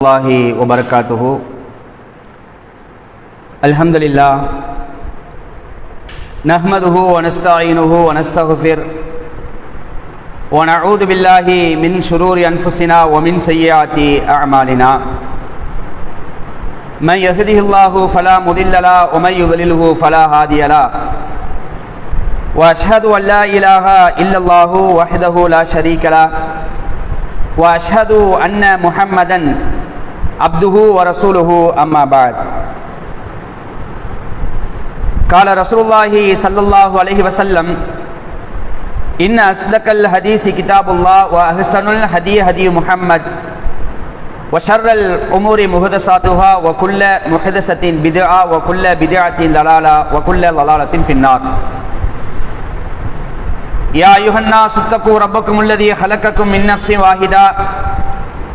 الله وبركاته. الحمد لله. نحمده ونستعينه ونستغفر. ونعوذ بالله من شرور أنفسنا ومن سيئات أعمالنا. من يهده الله فلا مضل له ومن يضلله فلا هادي له. وأشهد أن لا إله إلا الله وحده لا شريك له. وأشهد أن محمدا عبده ورسوله أما بعد. قال رسول الله صلى الله عليه وسلم إن أصدق الحديث كتاب الله وأحسن الهدي هدي محمد وشر الأمور محدثاتها وكل محدثة بدعة وكل بدعة ضلالة وكل ضلالة في النار. يا أيها الناس اتقوا ربكم الذي خلقكم من نفس واحدة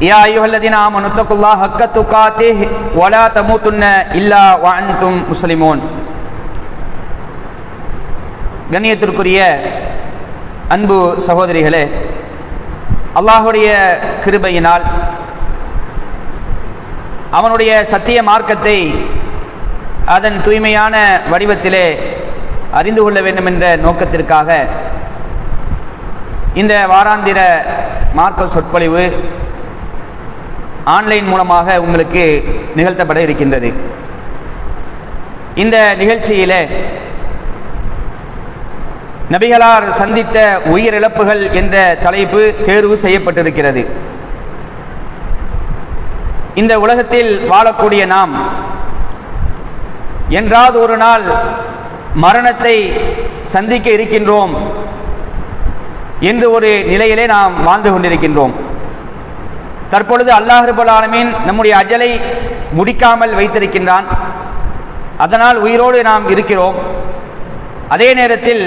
يا ايها الذين امنوا اتقوا الله حق تقاته ولا تموتن الا وانتم مسلمون கண்ணியத்திற்குரிய அன்பு சகோதரிகளே அல்லாஹுடைய கிருபையினால் அவனுடைய சத்திய மார்க்கத்தை அதன் தூய்மையான வடிவத்திலே அறிந்து கொள்ள வேண்டும் என்ற நோக்கத்திற்காக இந்த வாராந்திர மார்க்க சொற்பொழிவு ஆன்லைன் மூலமாக உங்களுக்கு நிகழ்த்தப்பட இருக்கின்றது. இந்த நிகழ்ச்சியிலே நபிகளார் சந்தித்த உயிரிழப்புகள் என்ற தலைப்பு தேர்வு செய்யப்பட்டிருக்கிறது. இந்த உலகத்தில் வாழக்கூடிய நாம் என்றாவது ஒரு நாள் மரணத்தை சந்திக்க இருக்கின்றோம் என்று ஒரு நிலையிலே நாம் வாழ்ந்து கொண்டிருக்கின்றோம். தற்பொழுது அல்லாஹ் ஆலமீன் நம்முடைய அஜலை முடிக்காமல் வைத்திருக்கின்றான். அதனால் உயிரோடு நாம் இருக்கிறோம். அதே நேரத்தில்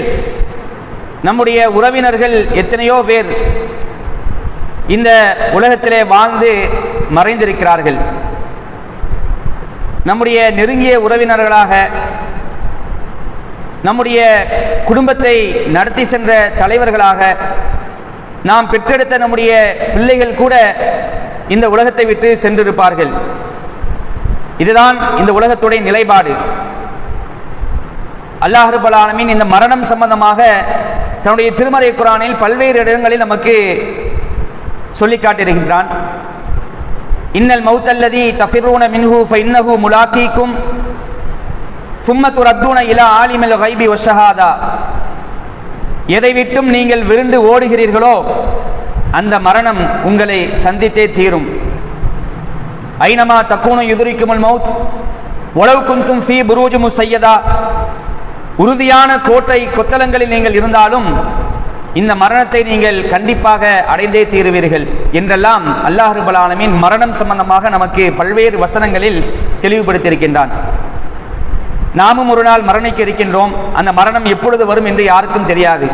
நம்முடைய உறவினர்கள் எத்தனையோ பேர் இந்த உலகத்திலே வாழ்ந்து மறைந்திருக்கிறார்கள். நம்முடைய நெருங்கிய உறவினர்களாக நம்முடைய குடும்பத்தை நடத்தி சென்ற தலைவர்களாக நாம் பெற்றெடுத்த நம்முடைய பிள்ளைகள் கூட இந்த உலகத்தை விட்டு சென்றிருப்பார்கள். இதுதான் இந்த உலகத்துடைய நிலைப்பாடு. அல்லாஹருபல் ஆலமின் இந்த மரணம் சம்பந்தமாக தன்னுடைய திருமறை குரானில் பல்வேறு இடங்களில் நமக்கு சொல்லி காட்டியிருக்கின்றான். இன்னல் மௌத்தல்லதி தஃபிரூன மின்ஹு ஃபைன்னஹு முலாக்கீக்கும் சும்மத்து ரத்தூன இலா ஆலிமல் ஹைபி ஒஷஹாதா எதை விட்டும் நீங்கள் விருண்டு ஓடுகிறீர்களோ அந்த மரணம் உங்களை சந்தித்தே தீரும். ஐனமா தக்கூனும் எதிரிக்குமுல் மவுத் உளவு குந்தும் ஃபி புரூஜுமு செய்யதா உறுதியான கோட்டை கொத்தலங்களில் நீங்கள் இருந்தாலும் இந்த மரணத்தை நீங்கள் கண்டிப்பாக அடைந்தே தீருவீர்கள் என்றெல்லாம் அல்லாஹ் ரபுல் மரணம் சம்பந்தமாக நமக்கு பல்வேறு வசனங்களில் தெளிவுபடுத்தியிருக்கின்றான். நாமும் ஒரு நாள் மரணிக்க இருக்கின்றோம். அந்த மரணம் எப்பொழுது வரும் என்று யாருக்கும் தெரியாது.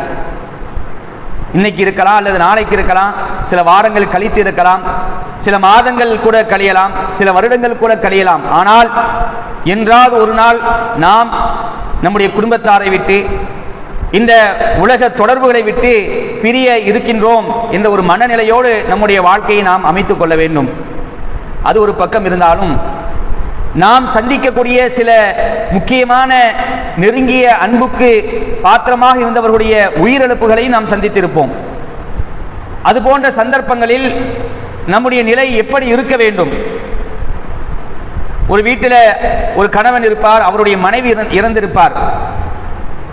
இன்னைக்கு இருக்கலாம் அல்லது நாளைக்கு இருக்கலாம் சில வாரங்கள் கழித்து இருக்கலாம் சில மாதங்கள் கூட கழியலாம் சில வருடங்கள் கூட கழியலாம். ஆனால் என்றாவது ஒரு நாள் நாம் நம்முடைய குடும்பத்தாரை விட்டு இந்த உலக தொடர்புகளை விட்டு பிரிய இருக்கின்றோம் என்ற ஒரு மனநிலையோடு நம்முடைய வாழ்க்கையை நாம் அமைத்துக் கொள்ள வேண்டும். அது ஒரு பக்கம் இருந்தாலும் நாம் சந்திக்கக்கூடிய சில முக்கியமான நெருங்கிய அன்புக்கு பாத்திரமாக இருந்தவர்களுடைய உயிரிழப்புகளையும் நாம் சந்தித்திருப்போம். அது போன்ற சந்தர்ப்பங்களில் நம்முடைய நிலை எப்படி இருக்க வேண்டும்? ஒரு வீட்டில் ஒரு கணவன் இருப்பார் அவருடைய மனைவி இறந்திருப்பார்.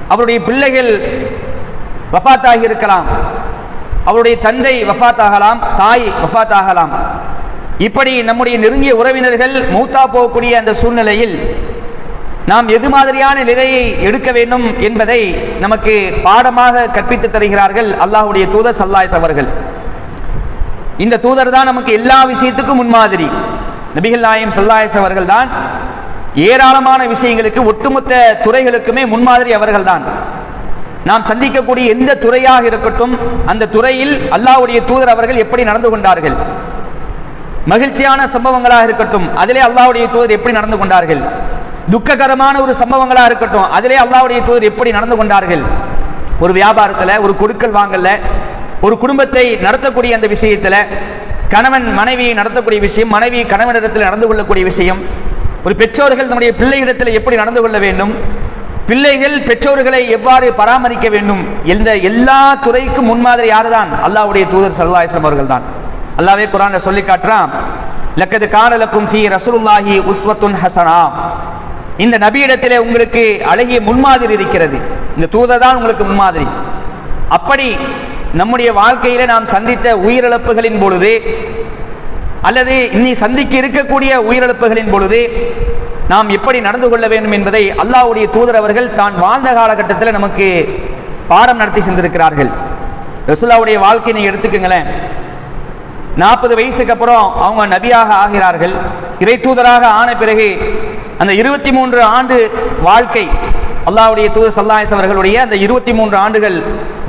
அவருடைய பிள்ளைகள் வஃத்தாகி இருக்கலாம். அவருடைய தந்தை வஃத்தாகலாம் தாய் வஃத்தாகலாம். இப்படி நம்முடைய நெருங்கிய உறவினர்கள் மூத்தா போகக்கூடிய அந்த சூழ்நிலையில் நாம் எது மாதிரியான நிலையை எடுக்க வேண்டும் என்பதை நமக்கு பாடமாக கற்பித்து தருகிறார்கள் அல்லாஹுடைய தூதர் சல்லாய்ஸ் அவர்கள். இந்த தூதர் தான் நமக்கு எல்லா விஷயத்துக்கும் முன்மாதிரி. நபிகள் நாயம் சல்லாயஸ் அவர்கள் தான் ஏராளமான விஷயங்களுக்கு ஒட்டுமொத்த துறைகளுக்குமே முன்மாதிரி அவர்கள் தான். நாம் சந்திக்கக்கூடிய எந்த துறையாக இருக்கட்டும் அந்த துறையில் அல்லாஹ்வுடைய தூதர் அவர்கள் எப்படி நடந்து கொண்டார்கள்? மகிழ்ச்சியான சம்பவங்களாக இருக்கட்டும் அதிலே அல்லாவுடைய தூதர் எப்படி நடந்து கொண்டார்கள்? துக்ககரமான ஒரு சம்பவங்களாக இருக்கட்டும் அதிலே அல்லாவுடைய தூதர் எப்படி நடந்து கொண்டார்கள்? ஒரு வியாபாரத்தில் ஒரு கொடுக்கல் வாங்கல ஒரு குடும்பத்தை நடத்தக்கூடிய அந்த விஷயத்தில் கணவன் மனைவியை நடத்தக்கூடிய விஷயம் மனைவி கணவனிடத்தில் நடந்து கொள்ளக்கூடிய விஷயம் ஒரு பெற்றோர்கள் நம்முடைய பிள்ளையிடத்தில் எப்படி நடந்து கொள்ள வேண்டும் பிள்ளைகள் பெற்றோர்களை எவ்வாறு பராமரிக்க வேண்டும் எந்த எல்லா துறைக்கும் முன்மாதிரி யாருதான்? அல்லாவுடைய தூதர் சல்லா அவர்கள் தான் அல்லாவே குரான சொல்லி காட்டுறான் லக்கது காணலக்கும் ஃபி ரசூலுல்லாஹி உஸ்வத்துன் ஹசனா. இந்த நபியிடத்திலே உங்களுக்கு அழகிய முன்மாதிரி இருக்கிறது. இந்த தூதர் தான் உங்களுக்கு முன்மாதிரி. அப்படி நம்முடைய வாழ்க்கையில நாம் சந்தித்த உயிரிழப்புகளின் பொழுது அல்லது இனி சந்திக்க இருக்கக்கூடிய உயிரிழப்புகளின் பொழுது நாம் எப்படி நடந்து கொள்ள வேண்டும் என்பதை அல்லாவுடைய தூதர் அவர்கள் தான் வாழ்ந்த காலகட்டத்தில் நமக்கு பாடம் நடத்தி சென்றிருக்கிறார்கள். ரசுல்லாவுடைய வாழ்க்கையை நீங்க எடுத்துக்கங்களேன். நாற்பது வயசுக்கு அப்புறம் அவங்க நபியாக ஆகிறார்கள். இறை தூதராக ஆன பிறகு அந்த இருபத்தி மூன்று ஆண்டு வாழ்க்கை அல்லாவுடைய தூதர் சல்லாயஸ் அவர்களுடைய அந்த இருபத்தி மூன்று ஆண்டுகள்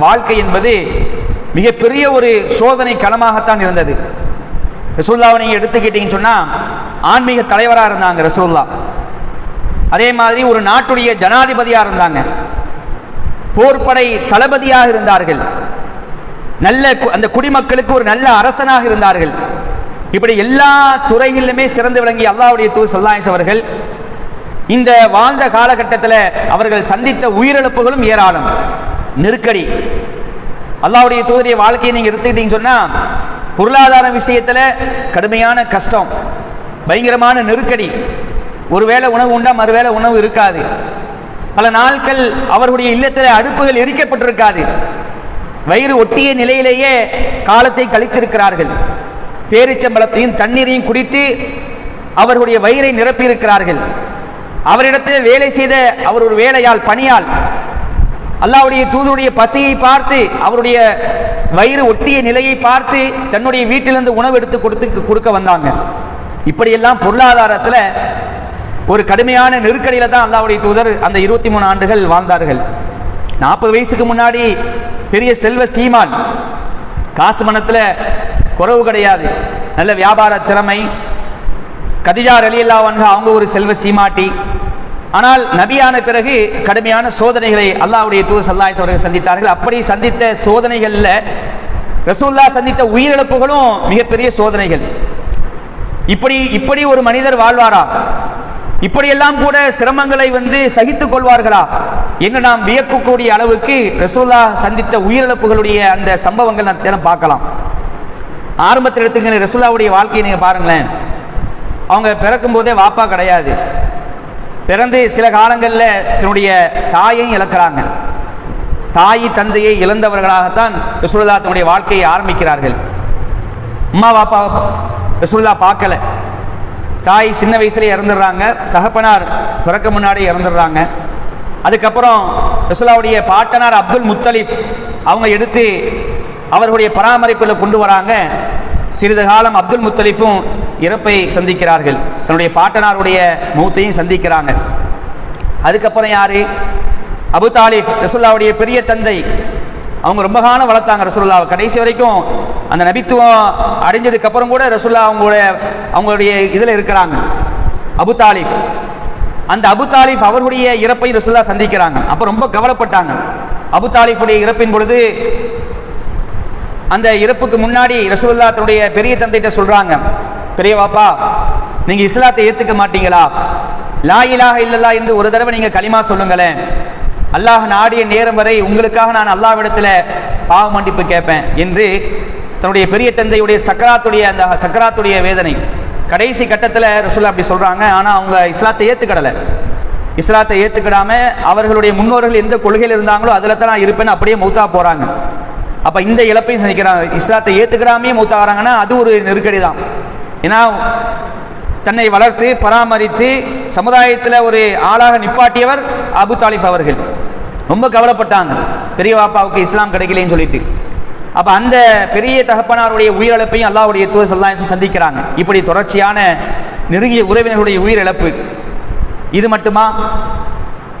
வாழ்க்கை என்பது மிகப்பெரிய ஒரு சோதனை களமாகத்தான் இருந்தது. ரசூல்லாவை நீங்கள் எடுத்துக்கிட்டீங்கன்னு சொன்னால் ஆன்மீக தலைவராக இருந்தாங்க ரசூல்லா அதே மாதிரி ஒரு நாட்டுடைய ஜனாதிபதியாக இருந்தாங்க. போர்ப்படை தளபதியாக இருந்தார்கள். நல்ல கு- அந்த குடிமக்களுக்கு ஒரு நல்ல அரசனாக இருந்தார்கள். இப்படி எல்லா துறைகளிலுமே சிறந்து விளங்கிய அல்லாவுடைய தூர் சல்லாயஸ் அவர்கள் இந்த வாழ்ந்த காலகட்டத்தில் அவர்கள் சந்தித்த உயிரிழப்புகளும் ஏராளம். நெருக்கடி. அல்லாவுடைய தூதரிய வாழ்க்கையை நீங்கள் எடுத்துக்கிட்டீங்கன்னு சொன்னால் பொருளாதார விஷயத்தில் கடுமையான கஷ்டம் பயங்கரமான நெருக்கடி. ஒருவேளை உணவு உண்டா மறுவேளை உணவு இருக்காது. பல நாட்கள் அவர்களுடைய இல்லத்தில் அடுப்புகள் எரிக்கப்பட்டிருக்காது. வயிறு ஒட்டிய நிலையிலேயே காலத்தை கழித்திருக்கிறார்கள். பேரிச்சம்பளத்தையும் தண்ணீரையும் குடித்து அவர்களுடைய வயிறை நிரப்பியிருக்கிறார்கள். அவரிடத்தில் வேலை செய்த அவர் ஒரு வேலையால் பணியால் அல்லாவுடைய தூதுடைய பசியை பார்த்து அவருடைய வயிறு ஒட்டிய நிலையை பார்த்து தன்னுடைய வீட்டிலிருந்து உணவு எடுத்து கொடுத்து கொடுக்க வந்தாங்க. இப்படியெல்லாம் பொருளாதாரத்தில் ஒரு கடுமையான நெருக்கடியில தான் அல்லாவுடைய தூதர் அந்த இருபத்தி மூணு ஆண்டுகள் வாழ்ந்தார்கள். நாற்பது வயசுக்கு முன்னாடி பெரிய செல்வ சீமான். காசு மனத்தில் குறவு கிடையாது. நல்ல வியாபார திறமை. கதிஜா ரலியல்லா அவங்க ஒரு செல்வ சீமாட்டி. ஆனால் நபியான பிறகு கடுமையான சோதனைகளை அல்லாவுடைய தூதர் சல்லாய் அவர்கள் சந்தித்தார்கள். அப்படி சந்தித்த சோதனைகளில் ரசூல்லா சந்தித்த உயிரிழப்புகளும் மிகப்பெரிய சோதனைகள். இப்படி இப்படி ஒரு மனிதர் வாழ்வாரா? இப்படியெல்லாம் கூட சிரமங்களை வந்து சகித்துக் கொள்வார்களா? என்று நாம் வியக்கக்கூடிய அளவுக்கு ரசூல்லா சந்தித்த உயிரிழப்புகளுடைய அந்த சம்பவங்கள் நான் தினம் பார்க்கலாம். ஆரம்பத்தில் எடுத்துக்கிற ரசூல்லாவுடைய வாழ்க்கையை நீங்கள் பாருங்களேன். அவங்க பிறக்கும் போதே வாப்பா கிடையாது. பிறந்து சில காலங்களில் தன்னுடைய தாயையும் இழக்கிறாங்க. தாய் தந்தையை இழந்தவர்களாகத்தான் ரசூல்லா தன்னுடைய வாழ்க்கையை ஆரம்பிக்கிறார்கள். அம்மா வாப்பா ரசூல்லா பார்க்கல. தாய் சின்ன வயசுல இறந்துடுறாங்க. தகப்பனார் பிறக்க முன்னாடி இறந்துடுறாங்க. அதுக்கப்புறம் ரசூலாவுடைய பாட்டனார் அப்துல் முத்தலிஃப் அவங்க எடுத்து அவர்களுடைய பராமரிப்பில் கொண்டு வராங்க. சிறிது காலம் அப்துல் முத்தலிஃபும் இறப்பை சந்திக்கிறார்கள். தன்னுடைய பாட்டனாருடைய மூத்தையும் சந்திக்கிறாங்க. அதுக்கப்புறம் யாரு? அபு தாலிஃப் ரசுல்லாவுடைய பெரிய தந்தை அவங்க ரொம்ப காலம் வளர்த்தாங்க ரசூல்லாவை கடைசி வரைக்கும் அந்த நபித்துவம் அடைஞ்சதுக்கு அப்புறம் கூட ரசூல்லா அவங்களுடைய அவங்களுடைய இதில் இருக்கிறாங்க. அபு தாலிஃப் அந்த அபு தாலிஃப் அவர்களுடைய இறப்பை ரசூல்லா சந்திக்கிறாங்க. அப்போ ரொம்ப கவலைப்பட்டாங்க. அபு தாலிஃபுடைய இறப்பின் பொழுது அந்த இறப்புக்கு முன்னாடி ரசூல்லா தன்னுடைய பெரிய தந்தைகிட்ட சொல்றாங்க. பெரிய வாப்பா நீங்க இஸ்லாத்தை ஏத்துக்க மாட்டீங்களா? லா இல்லலா இல்லல்லா என்று ஒரு தடவை நீங்க களிமா சொல்லுங்களேன். அல்லாஹ் நாடிய நேரம் வரை உங்களுக்காக நான் அல்லாவிடத்தில் பாவ மன்னிப்பு கேட்பேன் என்று தன்னுடைய பெரிய தந்தையுடைய சக்கராத்துடைய அந்த சக்கராத்துடைய வேதனை. கடைசி கட்டத்தில் ரசூல்லா அப்படி சொல்கிறாங்க ஆனால் அவங்க இஸ்லாத்தை ஏற்றுக்கிடலை இஸ்லாத்தை ஏற்றுக்கிடாம அவர்களுடைய முன்னோர்கள் எந்த கொள்கையில் இருந்தாங்களோ அதில் தான் நான் இருப்பேன்னு அப்படியே மௌத்தா போகிறாங்க அப்போ இந்த இழப்பையும் சந்திக்கிறாங்க. இஸ்லாத்தை ஏற்றுக்கிறாமே மூத்தா வராங்கன்னா அது ஒரு நெருக்கடி தான். ஏன்னா தன்னை வளர்த்து பராமரித்து சமுதாயத்தில் ஒரு ஆளாக நிப்பாட்டியவர் அபு தாலிப் அவர்கள். ரொம்ப கவலைப்பட்டாங்க. பெரிய பாப்பாவுக்கு இஸ்லாம் கிடைக்கலன்னு சொல்லிட்டு. அப்போ அந்த பெரிய தகப்பனாருடைய உயிரிழப்பையும் அல்லாவுடைய தூர் சல்லாஹ் சந்திக்கிறாங்க. இப்படி தொடர்ச்சியான நெருங்கிய உறவினர்களுடைய உயிரிழப்பு. இது மட்டுமா?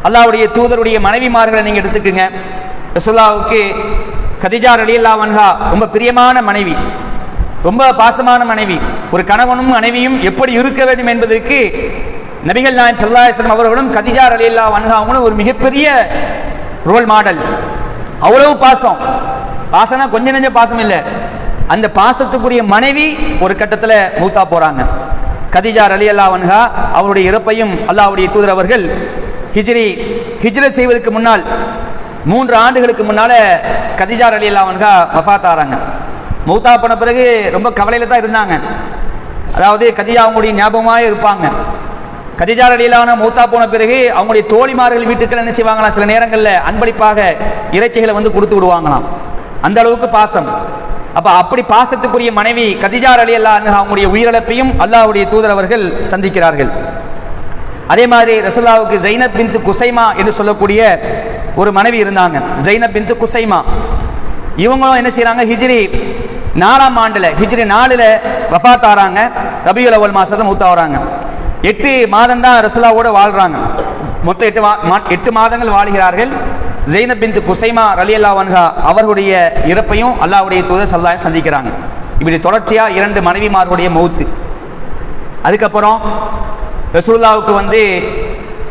அல்லாவுடைய தூதருடைய மனைவிமார்களை நீங்கள் எடுத்துக்கோங்க. ரசுல்லாவுக்கு கதிஜா அலியல்லா வன்ஹா ரொம்ப பிரியமான மனைவி. ரொம்ப பாசமான மனைவி. ஒரு கணவனும் மனைவியும் எப்படி இருக்க வேண்டும் என்பதற்கு நபிகள் நாயன் சல்லாஹம் அவர்களும் கதிஜா ரலியல்லா வன்ஹா அவங்களும் ஒரு மிகப்பெரிய ரோல் மாடல் அவ்வளவு பாசம். பாசம்னா கொஞ்சம் நெஞ்ச பாசம் இல்லை. அந்த பாசத்துக்குரிய மனைவி ஒரு கட்டத்தில் மூத்தா போறாங்க. கதிஜா அலி அல்லா வன்ஹா அவருடைய இறப்பையும் அல்லாவுடைய தூதர் அவர்கள் ஹிஜ்ரி ஹிஜ்ரத் செய்வதற்கு முன்னால் மூன்று ஆண்டுகளுக்கு முன்னால கதிஜார் அலி அல்லா வன்ஹா வஃபாத் ஆறாங்க. மௌத்தா போன பிறகு ரொம்ப கவலையில் தான் இருந்தாங்க. அதாவது கதிஜா அவங்களுடைய ஞாபகமாக இருப்பாங்க. கதிஜார் அடியிலான மூத்தா போன பிறகு அவங்களுடைய தோழிமார்கள் வீட்டுக்கு என்ன செய்வாங்களாம்? சில நேரங்களில் அன்பளிப்பாக இறைச்சிகளை வந்து கொடுத்து விடுவாங்களாம். அந்த அளவுக்கு பாசம். அப்போ அப்படி பாசத்துக்குரிய மனைவி கதிஜார் அலி அல்லா அவங்களுடைய உயிரிழப்பையும் அல்லாஹ்வுடைய தூதர் அவர்கள் சந்திக்கிறார்கள். அதே மாதிரி ரசுல்லாவுக்கு ஜைனப் பிந்து குசைமா என்று சொல்லக்கூடிய ஒரு மனைவி இருந்தாங்க. ஜைனப் பிந்து குசைமா. இவங்களும் என்ன செய்கிறாங்க ஹிஜ்ரி நாலாம் ஆண்டில் ஹிஜ்ரி நாலில் வஃபாத் ஆறாங்க. ரபியுல் அவல் மாதத்தில் மூத்தா வராங்க. எட்டு மாதம் தான் ரசுல்லாவோட வாழ்றாங்க. மொத்தம் எட்டு மா- மா- எட்டு மாதங்கள் வாழ்கிறார்கள். ஜெயினப் பிந்து குசைமா அலி அல்லா வன்ஹா அவர்களுடைய இறப்பையும் அல்லாவுடைய தூதர் சல்லாயம் சந்திக்கிறாங்க. இப்படி தொடர்ச்சியாக இரண்டு மனைவிமார்களுடைய மௌத்து. அதுக்கப்புறம் ரசூல்லாவுக்கு வந்து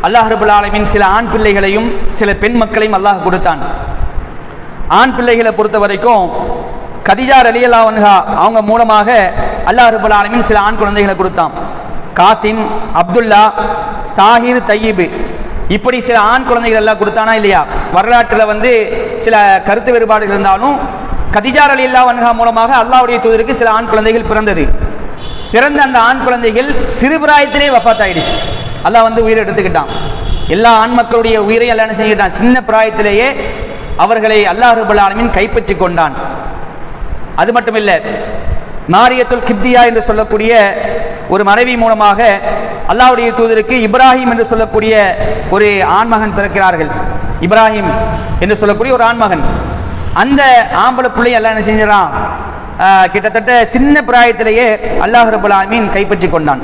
அல்லாஹ் ரபுல் சில ஆண் பிள்ளைகளையும் சில பெண் மக்களையும் அல்லாஹ் கொடுத்தான். ஆண் பிள்ளைகளை பொறுத்த வரைக்கும் கதிஜா ரலியல்லா வன்ஹா அவங்க மூலமாக அல்லாஹ் ரபுல் ஆலமீன் சில ஆண் குழந்தைகளை கொடுத்தான். காசிம் அப்துல்லா தாஹிர் தையீபு. இப்படி சில ஆண் குழந்தைகள் எல்லாம் கொடுத்தானா இல்லையா? வரலாற்றில் வந்து சில கருத்து வேறுபாடு இருந்தாலும் கதிஜார் அலி இல்லா வன்ஹா மூலமாக அல்லாவுடைய தூதருக்கு சில ஆண் குழந்தைகள் பிறந்தது. பிறந்த அந்த ஆண் குழந்தைகள் சிறுபிராயத்திலே வஃபாத் ஆயிடுச்சு அல்லாஹ் வந்து உயிரை எடுத்துக்கிட்டான். எல்லா ஆண் மக்களுடைய உயிரை அல்லாஹ் என்ன செஞ்சுக்கிட்டான்? சின்ன பிராயத்திலேயே அவர்களை அல்லாஹ் ரபுல் ஆலமீன் கைப்பற்றி கொண்டான். அது மட்டும் இல்லை மாரியத்துல் கிப்தியா என்று சொல்லக்கூடிய ஒரு மனைவி மூலமாக அல்லாவுடைய தூதருக்கு இப்ராஹிம் என்று சொல்லக்கூடிய ஒரு ஆண்மகன் பிறக்கிறார்கள். இப்ராஹிம் என்று சொல்லக்கூடிய ஒரு ஆண்மகன். அந்த ஆம்பளை பிள்ளை எல்லாம் என்ன செஞ்சிடறான்? கிட்டத்தட்ட சின்ன பிராயத்திலேயே அல்லாஹ் ரபுல் ஆலமீன் கைப்பற்றி கொண்டான்.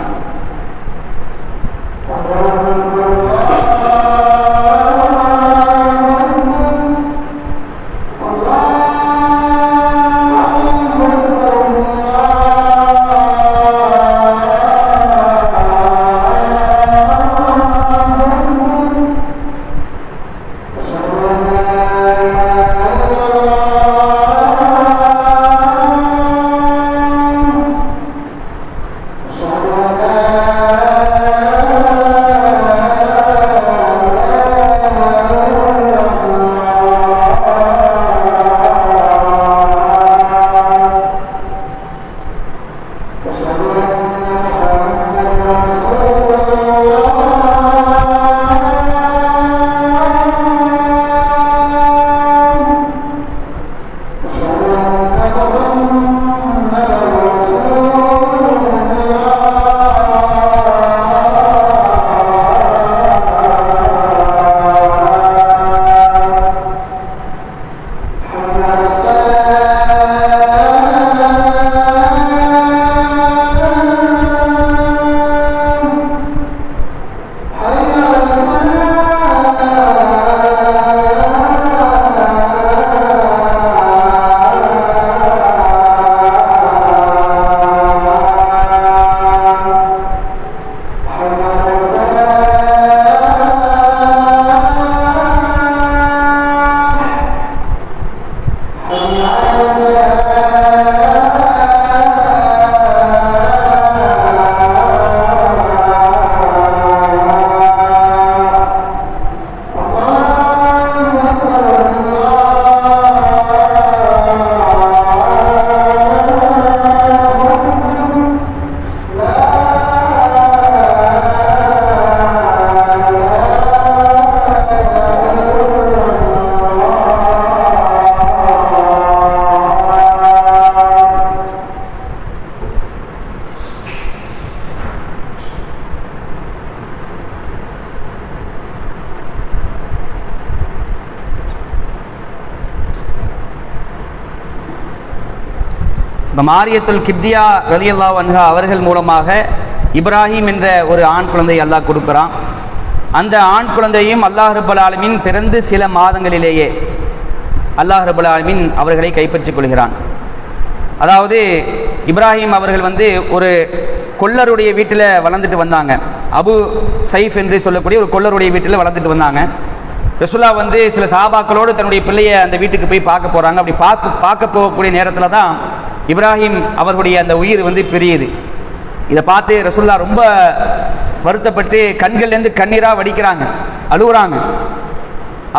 மாரியத்துல் கிப்தியா ரலியல்லா வன்ஹா அவர்கள் மூலமாக இப்ராஹிம் என்ற ஒரு ஆண் குழந்தை அல்லாஹ் கொடுக்குறான். அந்த ஆண் குழந்தையும் அல்லாஹ் ரபுல் ஆலமின் பிறந்து சில மாதங்களிலேயே அல்லாஹ் ரபுல் ஆலமின் அவர்களை கைப்பற்றிக் கொள்கிறான். அதாவது இப்ராஹிம் அவர்கள் வந்து ஒரு கொல்லருடைய வீட்டில் வளர்ந்துட்டு வந்தாங்க. அபு சைஃப் என்று சொல்லக்கூடிய ஒரு கொல்லருடைய வீட்டில் வளர்ந்துட்டு வந்தாங்க. ரசுல்லா வந்து சில சாபாக்களோடு தன்னுடைய பிள்ளையை அந்த வீட்டுக்கு போய் பார்க்க போகிறாங்க அப்படி பார்க்க பார்க்க போகக்கூடிய நேரத்தில் தான் இப்ராஹிம் அவர்களுடைய அந்த உயிர் வந்து பெரியது. இதை பார்த்து ரசுல்லா ரொம்ப வருத்தப்பட்டு கண்கள்லேருந்து கண்ணீராக வடிக்கிறாங்க அழுகுறாங்க.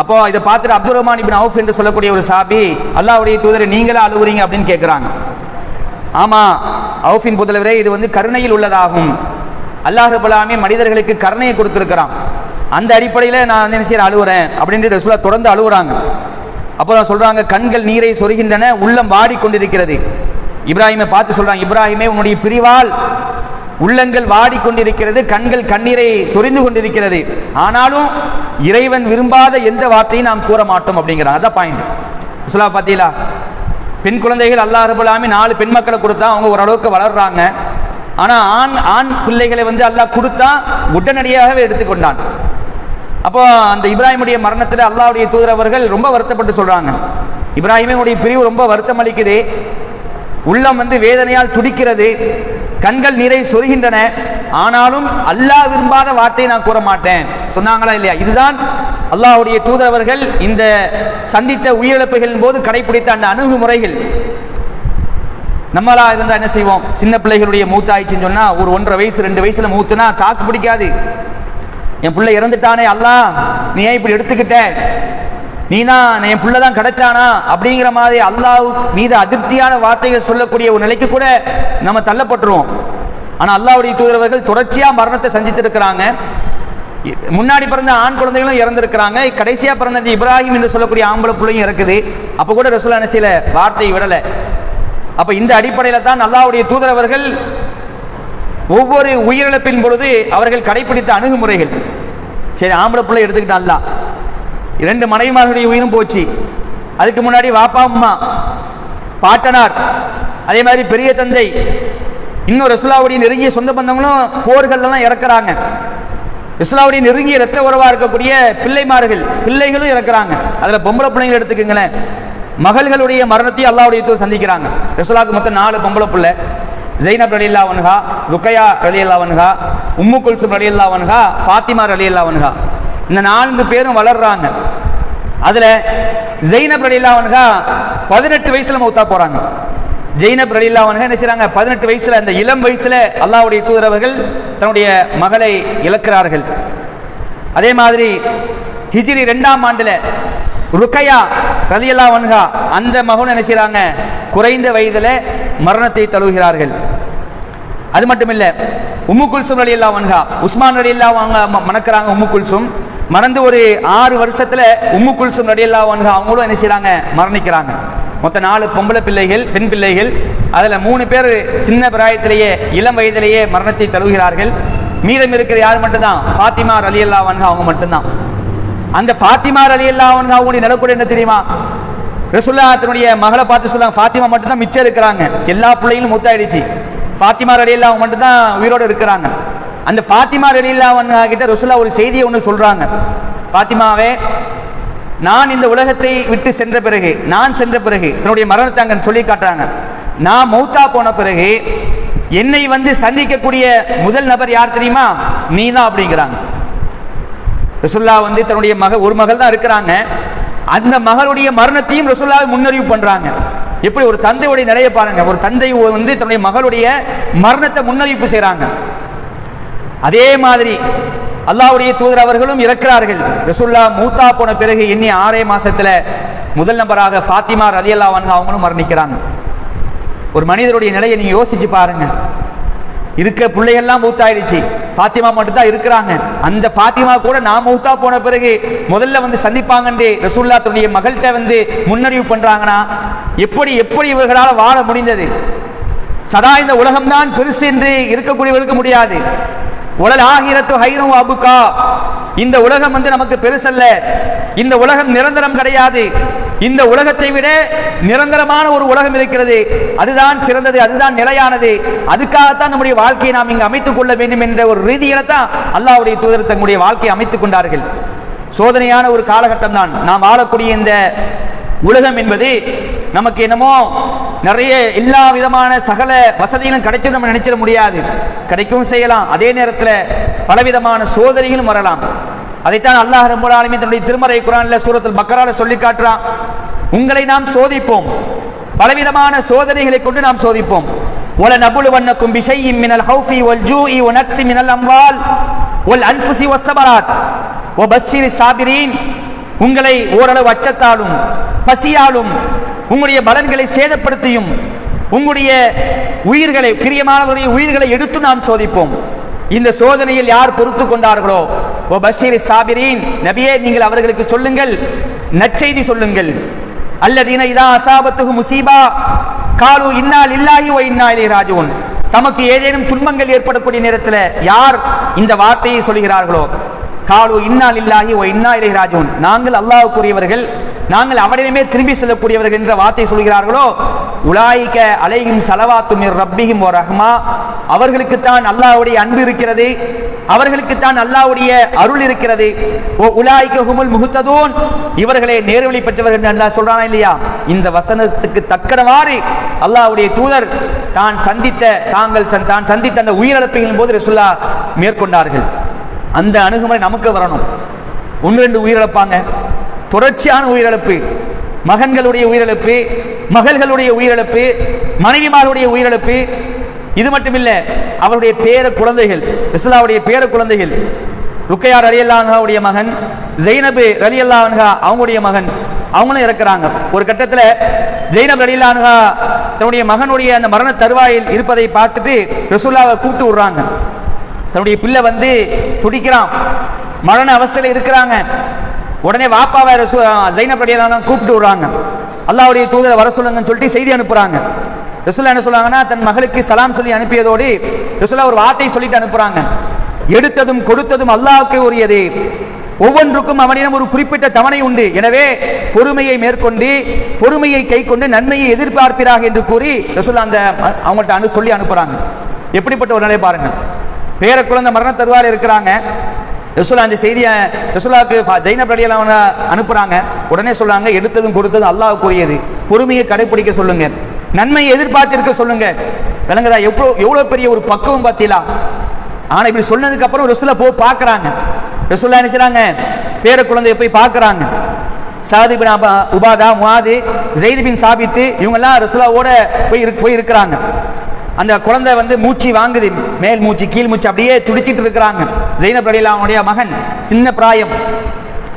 அப்போ இதை பார்த்துட்டு அப்துல் ரஹ்மான் இபின் அவுஃப் என்று சொல்லக்கூடிய ஒரு சாபி அல்லாஹ்வுடைய தூதரை நீங்களே அழுகுறீங்க அப்படின்னு கேட்குறாங்க. ஆமாம் அவுஃபின் புதலவரே இது வந்து கருணையில் உள்ளதாகும். அல்லாஹ் ரபுல்லாமே மனிதர்களுக்கு கருணையை கொடுத்துருக்கிறான். அந்த அடிப்படையில் நான் வந்து என்ன செய்ய அழுகுறேன் அப்படின்ட்டு ரசுல்லா தொடர்ந்து அழுகுறாங்க. அப்புறம் சொல்கிறாங்க கண்கள் நீரை சொருகின்றன உள்ளம் வாடிக்கொண்டிருக்கிறது. இப்ராஹிமை பார்த்து சொல்கிறாங்க இப்ராஹிமே உன்னுடைய பிரிவால் உள்ளங்கள் வாடிக்கொண்டிருக்கிறது கண்கள் கண்ணீரை சொரிந்து கொண்டிருக்கிறது. ஆனாலும் இறைவன் விரும்பாத எந்த வார்த்தையும் நாம் கூற மாட்டோம் அப்படிங்கிறான். அதான் பாயிண்ட் சொல்லா பார்த்தீங்களா? பெண் குழந்தைகள் அல்லாஹ் ரபுல்லாமி நாலு பெண் மக்களை கொடுத்தா அவங்க ஓரளவுக்கு வளர்றாங்க. ஆனால் ஆண் ஆண் பிள்ளைகளை வந்து அல்லாஹ் கொடுத்தா உடனடியாகவே எடுத்துக்கொண்டான். அப்போ அந்த இப்ராஹிமுடைய மரணத்தில் அல்லாவுடைய தூதரவர்கள் ரொம்ப வருத்தப்பட்டு சொல்றாங்க. இப்ராஹிமுடைய பிரிவு ரொம்ப வருத்தம் அளிக்குது உள்ளம் வந்து வேதனையால் துடிக்கிறது. கண்கள் நிறை சொருகின்றன. ஆனாலும் அல்லாஹ் விரும்பாத வார்த்தையை நான் கூற மாட்டேன். சொன்னாங்களா இல்லையா? இதுதான் அல்லாஹ்வுடைய தூதரவர்கள் இந்த சந்தித்த உயிரிழப்புகளின் போது கடைபிடித்த அந்த அணுகுமுறைகள். நம்மளா இருந்தால் என்ன செய்வோம்? சின்ன பிள்ளைகளுடைய மூத்தாயிடுச்சுன்னு சொன்னால் ஒரு ஒன்றரை வயசு ரெண்டு வயசுல மூத்துனா தாக்கு பிடிக்காது. என் பிள்ளை இறந்துட்டானே அல்லா நீ ஏன் இப்படி எடுத்துக்கிட்ட? நீ தான் என் பிள்ளை தான் கிடைச்சானா? அப்படிங்கிற மாதிரி அல்லாஹ் மீது அதிருப்தியான வார்த்தைகள் சொல்லக்கூடிய ஒரு நிலைக்கு கூட நம்ம தள்ளப்பட்டுருவோம். ஆனால் அல்லாவுடைய தூதரவர்கள் தொடர்ச்சியா மரணத்தை சந்தித்திருக்கிறாங்க. முன்னாடி பிறந்த ஆண் குழந்தைகளும் இறந்திருக்கிறாங்க. கடைசியா பிறந்த இப்ராஹிம் என்று சொல்லக்கூடிய ஆம்பளை பிள்ளையும் இருக்குது அப்ப கூட ரசூல் அனசில வார்த்தை விடலை. அப்ப இந்த அடிப்படையில் தான் அல்லாவுடைய தூதரவர்கள் ஒவ்வொரு உயிரிழப்பின் பொழுது அவர்கள் கடைபிடித்த அணுகுமுறைகள். சரி ஆம்பளை பிள்ளை எடுத்துக்கிட்டான்லாம் இரண்டு மனைவிமார்களுடைய உயிரும் போச்சு. அதுக்கு முன்னாடி வாப்பா அம்மா பாட்டனார் அதே மாதிரி பெரிய தந்தை இன்னும் ரசுலாவுடைய நெருங்கிய சொந்த பந்தங்களும் போர்கள்லாம் இறக்குறாங்க. ரசுலாவுடைய நெருங்கிய ரத்த உறவா இருக்கக்கூடிய பிள்ளைமார்கள் பிள்ளைகளும் இறக்குறாங்க. அதுல பொம்பளை பிள்ளைங்களை எடுத்துக்கங்களேன். மகள்களுடைய மரணத்தையும் அல்லாவுடைய சந்திக்கிறாங்க. ரசுலாவுக்கு மொத்தம் நாலு பொம்பளை பிள்ளை. ஜெய்னப் ரலியல்லா வன்ஹா ருக்கையா ரலியல்லா வன்ஹா உம்மு குல்சும் ரலியல்லா வன்ஹா ஃபாத்திமா ரலியல்லா வன்ஹா இந்த நான்கு பேரும் வளர்றாங்க. அதுல ஜெயினப் ரலியல்லா வன்ஹா பதினெட்டு வயசுல மௌத்தா போறாங்க. ஜெயினப் ரலியல்லா வன்ஹா என்ன செய்கிறாங்க பதினெட்டு வயசுல அந்த இளம் வயசுல அல்லாவுடைய தூதரவர்கள் தன்னுடைய மகளை இழக்கிறார்கள். அதே மாதிரி ஹிஜ்ரி ரெண்டாம் ஆண்டுல ருக்கையா ரதியல்லா வன்கா அந்த மகன் என்ன செய்கிறாங்க குறைந்த வயதில் மரணத்தை தழுவுகிறார்கள். அது மட்டும் இல்ல உம்மு குல்சும் அலி அல்லா வன்ஹா உஸ்மான் அலி அல்லா அவங்க மணக்கிறாங்க உம்மு குல்சும். மறந்து ஒரு ஆறு வருஷத்துல உம்மு குல்சும் அலி அல்லா வன்ஹா அவங்களும் என்ன செய்யறாங்க மரணிக்கிறாங்க. மொத்த நாலு பொம்பளை பிள்ளைகள் பெண் பிள்ளைகள். அதுல மூணு பேர் சின்ன பிராயத்திலேயே இளம் வயதிலேயே மரணத்தை தழுவுகிறார்கள். மீதம் இருக்கிற யார் மட்டும்தான்? ஃபாத்திமா அலி அல்லா வன்ஹா அவங்க மட்டும்தான். அந்த ஃபாத்திமா அலி அல்லா வன்ஹா அவங்களுடைய நிலக்கூட என்ன தெரியுமா? ரசுல்லா தன்னுடைய மகளை பார்த்து சொல்லுவாங்க ஃபாத்திமா மட்டும்தான் மிச்சம் இருக்கிறாங்க. எல்லா பிள்ளைகளும் மூத்தாயிடுச்சு. ஃபாத்திமா ரலியல்லா அவங்க மட்டும் தான் உயிரோடு இருக்கிறாங்க. அந்த ஃபாத்திமா ரலியல்லா கிட்ட ரசுல்லா ஒரு செய்தியை ஒன்று சொல்கிறாங்க ஃபாத்திமாவே நான் இந்த உலகத்தை விட்டு சென்ற பிறகு நான் சென்ற பிறகு தன்னுடைய மரணத்தை அங்கே சொல்லி காட்டுறாங்க. நான் மௌத்தா போன பிறகு என்னை வந்து சந்திக்கக்கூடிய முதல் நபர் யார் தெரியுமா? நீ தான் அப்படிங்கிறாங்க. ரசுல்லா வந்து தன்னுடைய மக ஒரு மகள் தான் இருக்கிறாங்க. அந்த மகளுடைய மரணத்தையும் ரசுல்லாவை முன்னறிவு பண்ணுறாங்க எப்படி ஒரு தந்தையுடைய நிலையை பாருங்க. ஒரு தந்தை வந்து தன்னுடைய மகளுடைய மரணத்தை முன்னறிவிப்பு செய்கிறாங்க அதே மாதிரி அல்லாஹ்வுடைய தூதர் அவர்களும் இறக்கிறார்கள். ரசுல்லா மூத்தா போன பிறகு இன்னி ஆறே மாசத்துல முதல் நபராக ஃபாத்திமா ரலியல்லா அவங்களும் மரணிக்கிறாங்க. ஒரு மனிதருடைய நிலையை நீங்க யோசிச்சு பாருங்க. இருக்க பிள்ளைகள்லாம் மூத்தாயிடுச்சு. ஃபாத்திமா மட்டும் தான் இருக்கிறாங்க. அந்த ஃபாத்திமா கூட நான் மூத்தா போன பிறகு முதல்ல வந்து சந்திப்பாங்கன்றே ரசூல்லா தன்னுடைய மகள்கிட்ட வந்து முன்னறிவு பண்றாங்கன்னா எப்படி எப்படி இவர்களால் வாழ முடிந்தது? சதா இந்த உலகம்தான் பெருசு என்று இருக்கக்கூடியவர்களுக்கு முடியாது. உலல் ஆகிரத்து ஹைரம் அபுக்கா இந்த உலகம் வந்து நமக்கு பெருசல்ல. இந்த உலகம் நிரந்தரம் கிடையாது. இந்த உலகத்தை விட நிரந்தரமான ஒரு உலகம் இருக்கிறது. அதுதான் சிறந்தது அதுதான் நிலையானது. அதுக்காகத்தான் நம்முடைய வாழ்க்கையை நாம் இங்கு அமைத்துக் கொள்ள வேண்டும் என்ற ஒரு ரீதியில தான் அல்லாஹ்வுடைய தூதர் தங்களுடைய வாழ்க்கையை அமைத்துக் கொண்டார்கள். சோதனையான ஒரு காலகட்டம் தான் நாம் வாழக்கூடிய இந்த உலகம் என்பது நமக்கு என்னமோ நிறைய எல்லா விதமான சகல வசதிகளும் கிடைச்சு நம்ம நினைச்சிட முடியாது. கிடைக்கவும் செய்யலாம். அதே நேரத்தில் பலவிதமான சோதனைகளும் வரலாம். அதைத்தான் அல்லாஹ் ரப்பல் தன்னுடைய திருமறை குரான்ல சூரத்தில் பக்கரால சொல்லி காட்டுறான். உங்களை நாம் சோதிப்போம். பலவிதமான சோதனைகளை கொண்டு நாம் சோதிப்போம். ஒல நபுலுவன்னக்கும் பிஷையும் மினல் ஹவுஃபி ஒல் ஜூஇ ஒ நக்ஸி மினல் அம்வால் ஒல் அன்ஃபுசி வஸ்ஸபராத் ஒ பஷீர் சாபிரீன் உங்களை ஓரளவு அச்சத்தாலும் பசியாலும் உங்களுடைய பலன்களை சேதப்படுத்தியும் உங்களுடைய உயிர்களை பிரியமானவருடைய உயிர்களை எடுத்து நாம் சோதிப்போம். இந்த சோதனையில் யார் பொறுத்து கொண்டார்களோ? ஓ பஷீர் சாபிரீன். நபியே நீங்கள் அவர்களுக்கு சொல்லுங்கள். நற்செய்தி சொல்லுங்கள். அல்லதீன இதா அசாபத்துகு முசீபா. காலு இன்னால் இல்லாஹி ஓ இன்னா ராஜுவன் தமக்கு ஏதேனும் துன்பங்கள் ஏற்படக்கூடிய நேரத்தில் யார் இந்த வார்த்தையை சொல்கிறார்களோ காலு இன்னால் இல்லாஹி ஓ இன்னா இலைஹி நாங்கள் அல்லாவுக்குரியவர்கள் நாங்கள் அவனிடமே திரும்பி செல்லக்கூடியவர்கள் என்ற வார்த்தை சொல்கிறார்களோ உலாய்க்க அலையும் சலவாத்தும் ரப்பியும் ஓ ரஹ்மா. அவர்களுக்குத்தான் அல்லாஹ்வுடைய அன்பு இருக்கிறது அவர்களுக்குத்தான் அல்லாவுடைய அருள் இருக்கிறது. ஓ உலாய்க்க ஹுமுல் முகுத்ததோன் இவர்களே நேர்வழி பெற்றவர்கள் என்று அல்லாஹ் சொல்றானா இல்லையா? இந்த வசனத்துக்கு தக்கனவாறு அல்லாவுடைய தூதர் தான் சந்தித்த தாங்கள் தான் சந்தித்த அந்த உயிரிழப்புகளின் போது ரசுல்லா மேற்கொண்டார்கள். அந்த அணுகுமுறை நமக்கு வரணும். ஒன்று ரெண்டு உயிரிழப்பாங்க. தொடர்ச்சியான உயிரிழப்பு. மகன்களுடைய உயிரிழப்பு மகள்களுடைய உயிரிழப்பு மனைவிமாருடைய உயிரிழப்பு. இது மட்டுமில்ல அவருடைய பேர குழந்தைகள் இஸ்லாவுடைய பேர குழந்தைகள். ருக்கையார் அலி அல்லாஹாவுடைய மகன் ஜெய்னபு அலி அல்லாஹா அவங்களுடைய மகன் அவங்களும் இறக்குறாங்க. ஒரு கட்டத்தில் ஜெய்னப் அலி அல்லாஹா தன்னுடைய மகனுடைய அந்த மரண தருவாயில் இருப்பதை பார்த்துட்டு ரசூல்லாவை கூப்பிட்டு விடுறாங்க. தன்னுடைய பிள்ளை வந்து துடிக்கிறான். மரண அவஸ்தையில் இருக்கிறாங்க. உடனே வாப்பாவை ரசூ- ஜைனப் ரலியல்லாஹு கூப்பிட்டு விடுறாங்க. அல்லாவுடைய தூதரை வர சொல்லுங்கன்னு சொல்லிட்டு செய்தி அனுப்புறாங்க. ரசூலா என்ன சொல்றாங்கன்னா தன் மகளுக்கு சலாம் சொல்லி அனுப்பியதோடு ரசூலா ஒரு வார்த்தை சொல்லிட்டு அனுப்புறாங்க. எடுத்ததும் கொடுத்ததும் அல்லாவுக்கு உரியது. ஒவ்வொன்றுக்கும் அவனிடம் ஒரு குறிப்பிட்ட தவணை உண்டு. எனவே பொறுமையை மேற்கொண்டு பொறுமையை கை கொண்டு நன்மையை எதிர்பார்ப்பிறாக என்று கூறி ரசுல்லா அந்த அவங்கள்ட்ட அனு சொல்லி அனுப்புறாங்க. எப்படிப்பட்ட ஒரு நிலை பாருங்கள் பேர குழந்தை மரண தருவார் இருக்கிறாங்க. ரசூலா அந்த செய்தியை ரசூலாவுக்கு ஃபா- ஜைனப் அவங்க அனுப்புறாங்க. உடனே சொல்றாங்க எடுத்ததும் கொடுத்ததும் அல்லாவுக்குரியது பொறுமையை கடைபிடிக்க சொல்லுங்க. நன்மையை எதிர்பார்த்திருக்க சொல்லுங்க. விளங்குதா எவ்வளோ எவ்வளோ பெரிய ஒரு பக்குவம் பார்த்தீங்களா ஆனால் இப்படி சொன்னதுக்கு அப்புறம் ரசூலா போய் பார்க்குறாங்க. ரசூலா என்ன செய்றாங்க? பேர குழந்தைய போய் பார்க்குறாங்க. சாதி பின் அபா உபாதா முவாது ஜெயித் பின் சாபித்து இவங்கெல்லாம் ரசூலாவோட போய் போய் இருக்கிறாங்க. அந்த குழந்தை வந்து மூச்சு வாங்குது. மேல் மூச்சு கீழ் மூச்சு அப்படியே துடிச்சிட்டு இருக்கிறாங்க. ஜெயினப் ரலியல்லாஹு அவனுடைய மகன் சின்ன பிராயம்.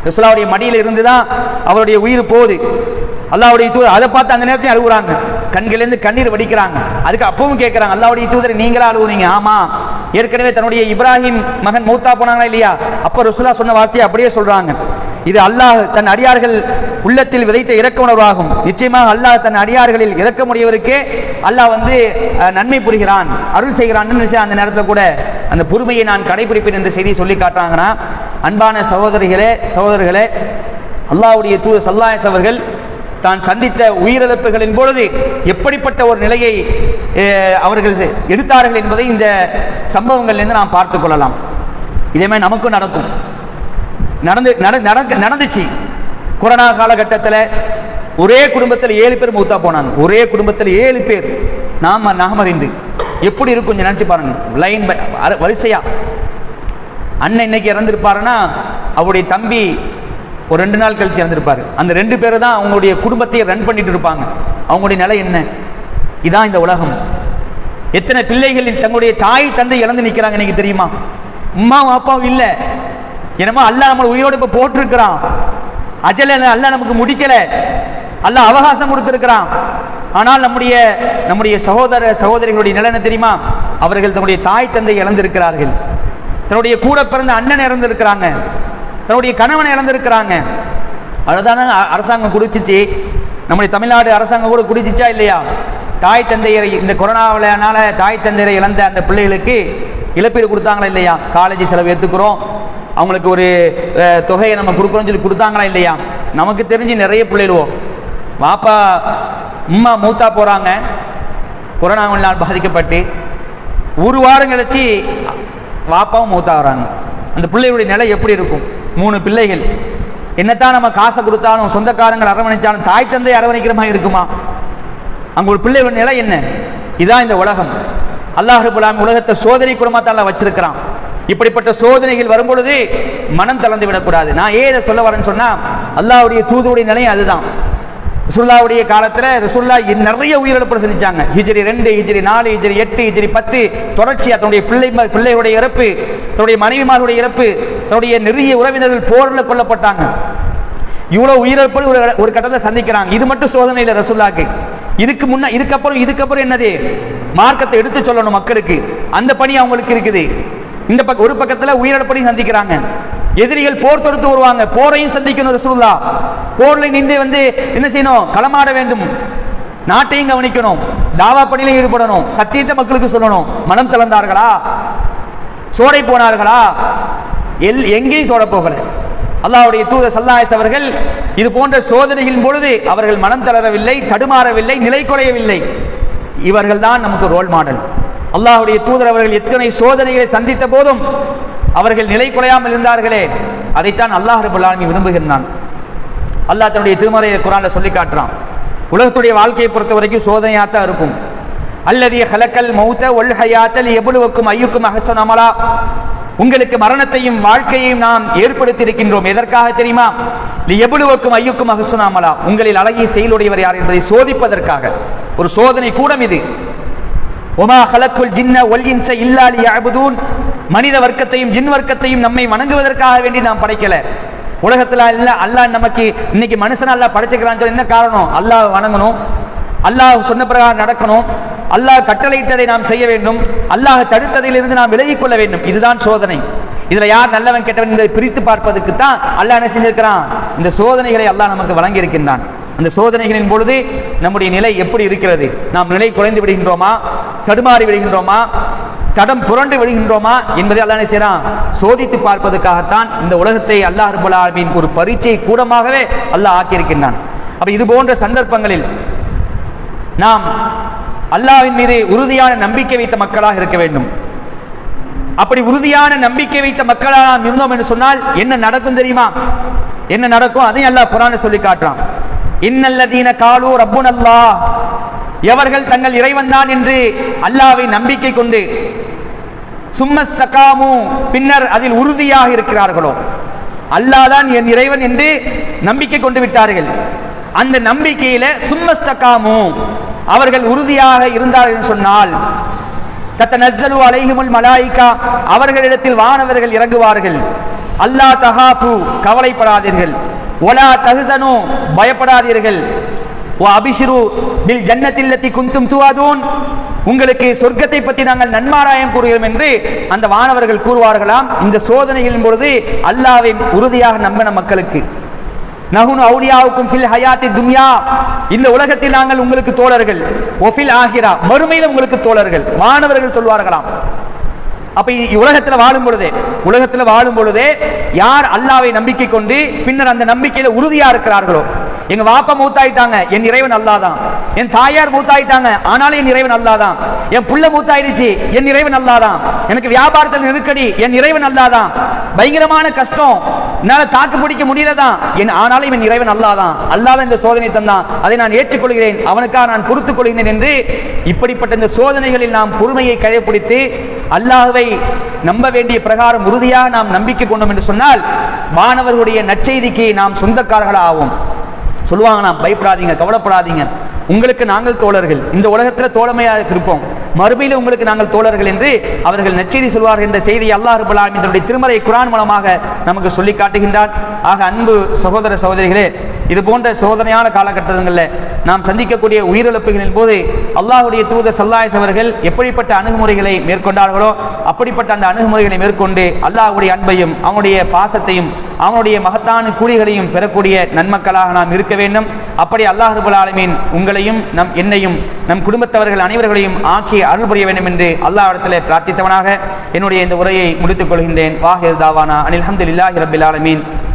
ரசூலாவுடைய மடியில் இருந்து தான் அவருடைய உயிர் போகுது. அல்லாவுடைய தூதர் அதை பார்த்து அந்த நேரத்தையும் அழுகுறாங்க. கண்களிலிருந்து கண்ணீர் வடிக்கிறாங்க. அதுக்கு அப்பவும் கேட்குறாங்க அல்லாவுடைய தூதர் நீங்களா அழுகுறீங்க? ஆமா. ஏற்கனவே தன்னுடைய இப்ராஹிம் மகன் மூத்தா போனாங்களா இல்லையா? அப்போ ரசூலா சொன்ன வார்த்தையை அப்படியே சொல்றாங்க. இது அல்லாஹ் தன் அடியார்கள் உள்ளத்தில் விதைத்த இறக்க உணர்வாகும். நிச்சயமாக அல்லாஹ் தன் அடியார்களில் இரக்கமுடையவருக்கே அல்லாஹ் வந்து நன்மை புரிகிறான் அருள் செய்கிறான் அந்த நேரத்தில் கூட அந்த பொறுமையை நான் கடைபிடிப்பேன் என்ற செய்தி சொல்லி காட்டுறாங்கன்னா அன்பான சகோதரிகளே சகோதரர்களே அல்லாஹ்வுடைய தூது சல்லாயஸ் அவர்கள் தான் சந்தித்த உயிரிழப்புகளின் பொழுது எப்படிப்பட்ட ஒரு நிலையை அவர்கள் எடுத்தார்கள் என்பதை இந்த சம்பவங்கள்லேருந்து நாம் பார்த்து கொள்ளலாம். இதே மாதிரி நமக்கும் நடக்கும். நடந்து நடந்துச்சு. கொரோனா காலகட்டத்தில் ஒரே குடும்பத்தில் ஏழு பேர் மூத்தா போனாங்க. ஒரே குடும்பத்தில் ஏழு பேர். நாம நாமறிந்து எப்படி இருக்கும் கொஞ்சம் நினச்சி பாருங்க. லைன் பை வரிசையா. அண்ணன் இன்னைக்கு இறந்துருப்பாருன்னா அவருடைய தம்பி ஒரு ரெண்டு நாள் கழிச்சு இறந்துருப்பாரு. அந்த ரெண்டு பேர் தான் அவங்களுடைய குடும்பத்தையே ரன் பண்ணிட்டு இருப்பாங்க. அவங்களுடைய நிலை என்ன? இதான் இந்த உலகம். எத்தனை பிள்ளைகள் தங்களுடைய தாய் தந்தை இழந்து நிற்கிறாங்க இன்னைக்கு தெரியுமா? அம்மாவும் அப்பாவும் இல்லை. என்னமோ அல்லாஹ் நம்மளை உயிரோடு இப்போ போட்டிருக்கிறான். அஜல அல்ல நமக்கு முடிக்கல. அல்ல அவகாசம் கொடுத்திருக்கிறான். ஆனால் நம்முடைய நம்முடைய சகோதர சகோதரிகளுடைய நிலனை தெரியுமா? அவர்கள் தன்னுடைய தாய் தந்தை இழந்திருக்கிறார்கள். தன்னுடைய கூட பிறந்த அண்ணன் இறந்திருக்கிறாங்க. தன்னுடைய கணவனை இழந்திருக்கிறாங்க. அதுதானே அ- அரசாங்கம் குடிச்சிச்சு. நம்முடைய தமிழ்நாடு அரசாங்கம் கூட குடிச்சிச்சா இல்லையா? தாய் தந்தையரை இந்த கொரோனாவினால தாய் தந்தையரை இழந்த அந்த பிள்ளைகளுக்கு இழப்பீடு கொடுத்தாங்களா இல்லையா? காலேஜ் செலவு ஏற்றுக்கிறோம் அவங்களுக்கு ஒரு தொகையை நம்ம கொடுக்குறோம்னு சொல்லி கொடுத்தாங்களா இல்லையா? நமக்கு தெரிஞ்சு நிறைய பிள்ளைடுவோம் வாப்பா உம்மா மூத்தா போகிறாங்க கொரோனாவினால் பாதிக்கப்பட்டு ஒரு வாரம் கழிச்சு வாப்பாவும் மூத்தா வராங்க. அந்த பிள்ளைகளுடைய நிலை எப்படி இருக்கும்? மூணு பிள்ளைகள். என்னத்தான் நம்ம காசை கொடுத்தாலும் சொந்தக்காரங்கள் அரவணைச்சாலும் தாய் தந்தை அரவணைக்கிற மாதிரி இருக்குமா? அங்கே ஒரு பிள்ளைகளுடைய நிலை என்ன? இதான் இந்த உலகம். அல்லாஹ் ரபுல்லாம் உலகத்தை சோதனை குடும்பத்தால் வச்சிருக்கிறான். இப்படிப்பட்ட சோதனைகள் வரும்பொழுது மனம் தளர்ந்து விடக்கூடாது. நான் ஏன் இதை சொல்ல வரேன்னு சொன்னா அல்லாவுடைய தூதுவுடைய நிலையம் அதுதான். ரசுல்லாவுடைய காலத்தில் ரசுல்லா நிறைய உயிரிழப்பு செஞ்சாங்க ஹிஜ்ரி ரெண்டு ஹிஜ்ரி நாலு ஹிஜ்ரி எட்டு ஹிஜ்ரி பத்து. தொடர்ச்சி தன்னுடைய பிள்ளை பிள்ளையுடைய இறப்பு தன்னுடைய மனைவிமாருடைய இறப்பு தன்னுடைய நிறைய உறவினர்கள் போரில் கொல்லப்பட்டாங்க. இவ்வளோ உயிரிழப்பு ஒரு ஒரு கட்டத்தை சந்திக்கிறாங்க. இது மட்டும் சோதனை இல்லை ரசுல்லாக்கு இதுக்கு முன்ன இதுக்கப்புறம் இதுக்கப்புறம் என்னது? மார்க்கத்தை எடுத்து சொல்லணும் மக்களுக்கு. அந்த பணி அவங்களுக்கு இருக்குது. இந்த பக்கம் ஒரு பக்கத்தில் உயிரிழப்பையும் சந்திக்கிறாங்க. எதிரிகள் போர் தொடுத்து வருவாங்க. போரையும் சந்திக்கணும் ரசூல்லா போர்ல நின்று வந்து என்ன செய்யணும்? களமாட வேண்டும். நாட்டையும் கவனிக்கணும். தாவா பணியில ஈடுபடணும். சத்தியத்தை மக்களுக்கு சொல்லணும். மனம் தளர்ந்தார்களா? சோடை போனார்களா? எல் எங்கேயும் சோட போகல. அல்லாவுடைய தூத சல்லாயஸ் அவர்கள் இது போன்ற சோதனைகளின் பொழுது அவர்கள் மனம் தளரவில்லை தடுமாறவில்லை நிலை குறையவில்லை. இவர்கள் தான் நமக்கு ரோல் மாடல் அல்லாஹுடைய தூதர் அவர்கள் எத்தனை சோதனைகளை சந்தித்த போதும் அவர்கள் நிலை குறையாமல் இருந்தார்களே அதைத்தான் அல்லாஹ் ரபுல் விரும்புகின்றான். அல்லாஹ் தன்னுடைய திருமறையை குரானில் சொல்லி காட்டுறான். உலகத்துடைய வாழ்க்கையை பொறுத்த வரைக்கும் சோதனையாக தான் இருக்கும். அல்லது ஹலக்கல் மௌத்த ஒல் ஹயாத்தல் எவ்வளவுக்கும் ஐயுக்கும் அஹசன் அமலா. உங்களுக்கு மரணத்தையும் வாழ்க்கையையும் நாம் ஏற்படுத்தி இருக்கின்றோம் எதற்காக தெரியுமா? எவ்வளவுக்கும் ஐயுக்கும் அஹசன் அமலா. உங்களில் அழகிய செயலுடையவர் யார் என்பதை சோதிப்பதற்காக. ஒரு சோதனை கூடம் இது. ஒமா ஹலக்குல் ஜின்ன ஒல் இன்ச இல்லாலி அபுதூன் மனித வர்க்கத்தையும் ஜின் வர்க்கத்தையும் நம்மை வணங்குவதற்காக வேண்டி நாம் படைக்கல. உலகத்தில் இல்லை அல்லாஹ் நமக்கு இன்னைக்கு மனுஷன் அல்லாஹ் படைச்சுக்கிறான்னு சொல்லி என்ன காரணம்? அல்லாஹ் வணங்கணும். அல்லாஹ் சொன்ன பிரகாரம் நடக்கணும். அல்லாஹ் கட்டளையிட்டதை நாம் செய்ய வேண்டும். அல்லாஹ் தடுத்ததிலிருந்து நாம் விலகிக் கொள்ள வேண்டும். இதுதான் சோதனை. இதுல யார் நல்லவன் கெட்டவன் என்பதை பிரித்து பார்ப்பதற்கு தான் அல்லாஹ் என்ன செஞ்சிருக்கிறான்? இந்த சோதனைகளை அல்லாஹ் நமக்கு வழங்கி இருக்கின்றான் அந்த சோதனைகளின் பொழுது நம்முடைய நிலை எப்படி இருக்கிறது? நாம் நிலை குறைந்து விடுகின்றோமா? தடுமாறி விடுகின்றோமா? தடம் புரண்டு விடுகின்றோமா? என்பதை அல்லாஹ் என்ன செய்றான்? சோதித்து பார்ப்பதற்காகத்தான் இந்த உலகத்தை அல்லாஹ் ரபுல் ஆலமின் ஒரு பரீட்சை கூடமாகவே அல்லாஹ் ஆக்கியிருக்கின்றான். அப்போ இது போன்ற சந்தர்ப்பங்களில் நாம் அல்லாஹ்வின் மீது உறுதியான நம்பிக்கை வைத்த மக்களாக இருக்க வேண்டும். அப்படி உறுதியான நம்பிக்கை வைத்த மக்களாக நாம் இருந்தோம் என்று சொன்னால் என்ன நடக்கும் தெரியுமா? என்ன நடக்கும்? அதையும் அல்லாஹ் குரானை சொல்லி காட்டுறான். இன்னல்லதீன காலூர் ரப்புன் அல்லாஹ் எவர்கள் தங்கள் இறைவன் தான் என்று அல்லாவை நம்பிக்கை கொண்டு சும்மஸ்தகாமு பின்னர் அதில் உறுதியாக இருக்கிறார்களோ? அல்லாஹ் தான் என் இறைவன் என்று நம்பிக்கை கொண்டு விட்டார்கள். அந்த நம்பிக்கையில சும்மஸ்தகாமு அவர்கள் உறுதியாக இருந்தார்கள் சொன்னால் சொன்னால் தத்தனஸ்ஸலு அலைஹிமுல் மலாயிகா அவர்களிடத்தில் வானவர்கள் இறங்குவார்கள். அல்லாஹ் தஹாஃபு கவலைப்படாதீர்கள். ஒலா தகுசனு பயப்படாதீர்கள். அபிஷிரு பில் ஜன்னத்தில்லத்தி குந்தும் துவாதூன் உங்களுக்கு சொர்க்கத்தை பற்றி நாங்கள் நன்மாராயம் கூறுகிறோம் என்று அந்த வானவர்கள் கூறுவார்களாம். இந்த சோதனைகளின் பொழுது அல்லாவின் உறுதியாக நம்பின மக்களுக்கு. நகுனு அவுலியாவுக்கும் ஃபில் ஹயாத்தி துன்யா. இந்த உலகத்தில் நாங்கள் உங்களுக்கு தோழர்கள். ஒஃபில் ஆகிரா. மறுமையில் உங்களுக்கு தோழர்கள். மாணவர்கள் சொல்வார்களாம். அப்ப உலகத்தில் உலகத்துல வாழும் பொழுதே உலகத்துல வாழும் பொழுதே யார் அல்லாவை நம்பிக்கை கொண்டு பின்னர் அந்த நம்பிக்கையில உறுதியா இருக்கிறார்களோ? எங்க வாப்பா மூத்தாயிட்டாங்க என் இறைவன் அல்லாதான். என் தாயார் மூத்தாயிட்டாங்க ஆனாலும் என் இறைவன் அல்லாதான். என் புள்ள மூத்தாயிடுச்சு என் இறைவன் அல்லாதான். எனக்கு வியாபாரத்தில் நெருக்கடி என் இறைவன் அல்லாதான். பயங்கரமான கஷ்டம். என்னால தாக்கு பிடிக்க முடியலதான். என் ஆனாலும் என் இறைவன் அல்லாதான். அல்லாத இந்த சோதனை தந்தான். அதை நான் ஏற்றுக்கொள்கிறேன். அவனுக்காக நான் பொறுத்துக் கொள்கிறேன் என்று இப்படிப்பட்ட இந்த சோதனைகளில் நாம் பொறுமையை கடைபிடித்து அல்லாஹ்வை நம்ப வேண்டிய பிரகாரம் உறுதியாக நாம் நம்பிக்கை கொண்டோம் என்று சொன்னால் மாணவர்களுடைய நற்செய்திக்கு நாம் சொந்தக்காரர்களாக ஆவோம் சொல்லுவாங்க நாம் பயப்படாதீங்க கவலைப்படாதீங்க. உங்களுக்கு நாங்கள் தோழர்கள். இந்த உலகத்தில் தோழமையாக இருப்போம். மறுமையில் உங்களுக்கு நாங்கள் தோழர்கள் என்று அவர்கள் நச்செய்தி சொல்வார்கள் என்ற செய்தி அல்லாஹ் இதனுடைய திருமலை திருமறை குரான் மூலமாக நமக்கு சொல்லி காட்டுகின்றான். ஆக அன்பு சகோதர சகோதரிகளே இது போன்ற சோதனையான காலகட்டங்களில் நாம் சந்திக்கக்கூடிய உயிரிழப்புகளின் போது அல்லாஹுடைய தூதர் சல்லாஹ் அவர்கள் எப்படிப்பட்ட அணுகுமுறைகளை மேற்கொண்டார்களோ அப்படிப்பட்ட அந்த அணுகுமுறைகளை மேற்கொண்டு அல்லாஹ்வுடைய அன்பையும் அவனுடைய பாசத்தையும் அவனுடைய மகத்தான கூலிகளையும் பெறக்கூடிய நன்மக்களாக நாம் இருக்க வேண்டும். அப்படி அல்லாஹ் ரபுல் ஆலமீன் உங்களையும் நம் என்னையும் நம் குடும்பத்தவர்கள் அனைவர்களையும் ஆக்கி அருள் புரிய வேண்டும் என்று அல்லாஹ்விடத்தில் பிரார்த்தித்தவனாக என்னுடைய இந்த உரையை முடித்துக் கொள்கின்றேன். வாஹிர் தாவானா. அனில் அஹமதுல்லாஹி ரபில் ஆலமீன்.